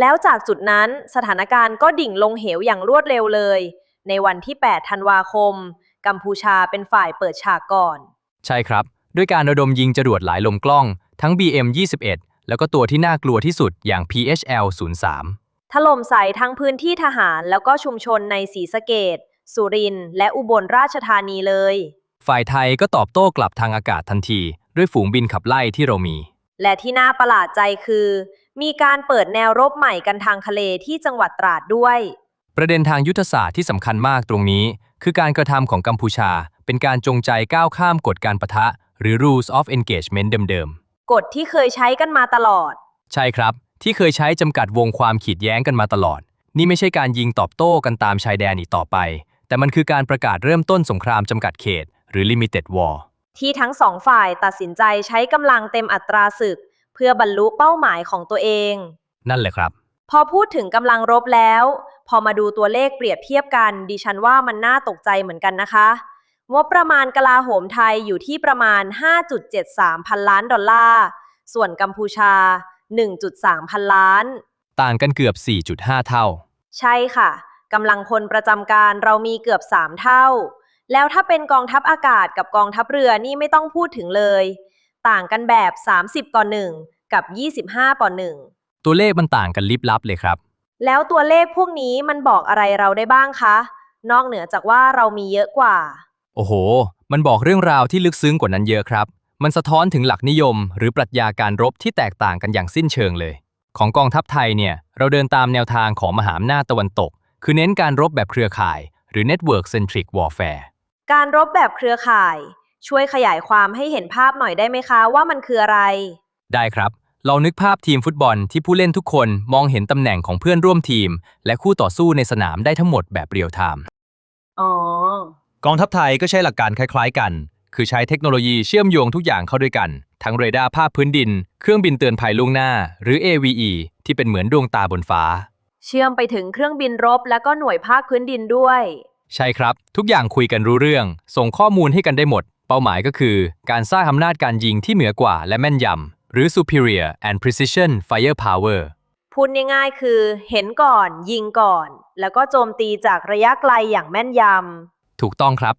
แล้วจากจุดนั้นสถานการณ์ก็ดิ่งลงเหวอย่างรวดเร็วเลย ในวันที่ 8 ธันวาคม กัมพูชาเป็นฝ่ายเปิดฉากก่อน ใช่ครับ ด้วยการระดมยิงจรวดหลายลมกล้อง ทั้ง BM-21 แล้วก็ตัวที่น่ากลัวที่สุดอย่าง PHL-03 ถล่มใส่ทั้งพื้นที่ทหารแล้วก็ชุมชนในศรีสะเกดสุรินทร์และอุบลราชธานีเลย ฝ่ายไทยก็ตอบโต้กลับทางอากาศทันที ด้วยฝูงบินขับไล่ที่เรามี และที่น่าประหลาดใจคือ มีการเปิดแนวรบใหม่กันทางทะเลที่จังหวัดตราดด้วย ประเด็นทางยุทธศาสตร์ที่สำคัญมากตรงนี้ คือการกระทำของกัมพูชา เป็นการจงใจก้าวข้ามกฎการปะทะ หรือ rules of engagement เดิมกฎที่เคยใช้กันมาตลอดๆใช่ครับ ที่เคยใช้จำกัดวงความขีดแย้งกันมาตลอด นี่ไม่ใช่การยิงตอบโต้กันตามชายแดนอีกต่อไป แต่มันคือการประกาศเริ่มต้นสงครามจำกัดเขต หรือ limited war ที่ทั้งสองฝ่ายตัดสินใจใช้กำลังเต็มอัตราศึก เพื่อบรรลุเป้าหมายของตัวเอง นั่นแหละครับ พอพูดถึงกำลังรบแล้ว พอมาดูตัวเลขเปรียบเทียบกัน ดิฉันว่ามันน่าตกใจเหมือนกันนะคะงบประมาณกลาโหมไทยอยู่ที่ประมาณ 5.73 พันล้านดอลลาร์ ส่วนกัมพูชา 1.3 พันล้าน ต่างกันเกือบ 4.5 เท่า ใช่ค่ะ กำลังพลประจำการเรามีเกือบ 3 เท่า แล้วถ้าเป็นกองทัพอากาศกับกองทัพเรือนี่ไม่ต้องพูดถึงเลย ต่างกันแบบ 30 ต่อ 1 กับ 25 ต่อ 1 ตัวเลขมันต่างกันลิบลับเลยครับ แล้วตัวเลขพวกนี้มันบอกอะไรเราได้บ้างคะ นอกเหนือจากว่าเรามีเยอะกว่า โอ้โห มันบอกเรื่องราวที่ลึกซึ้งกว่านั้นเยอะครับ มันสะท้อนถึงหลักนิยม หรือปรัชญาการรบที่แตกต่างกันอย่างสิ้นเชิงเลย ของกองทัพไทยเนี่ยเราเดินตามแนวทางของมหาอำนาจตะวันตก คือเน้นการรบแบบเครือข่าย หรือ network centric warfare การรบแบบเครือข่าย ช่วยขยายความให้เห็นภาพหน่อยได้ไหมคะว่ามันคืออะไร ได้ครับ เรานึกภาพทีมฟุตบอลที่ผู้เล่นทุกคนมองเห็นตำแหน่งของเพื่อนร่วมทีม และคู่ต่อสู้ในสนามได้ทั้งหมดแบบเรียลไทม์อ๋อ กองทัพไทยก็ใช้หลักการคล้ายๆกัน คือใช้เทคโนโลยีเชื่อมโยงทุกอย่างเข้าด้วยกัน ทั้งเรดาร์ภาพพื้นดิน เครื่องบินเตือนภัยล่วงหน้า หรือ AVE ที่เป็นเหมือนดวงตาบนฟ้า เชื่อมไปถึงเครื่องบินรบและก็หน่วยภาคพื้นดินด้วย ใช่ครับ ทุกอย่างคุยกันรู้เรื่อง ส่งข้อมูลให้กันได้หมด เป้าหมายก็คือ การสร้างอำนาจการยิงที่เหนือกว่าและแม่นยำหรือ superior and precision firepower พูดง่ายๆคือ เห็นก่อน ยิงก่อน แล้วก็โจมตีจากระยะไกลอย่างแม่นยถูกต้องครับ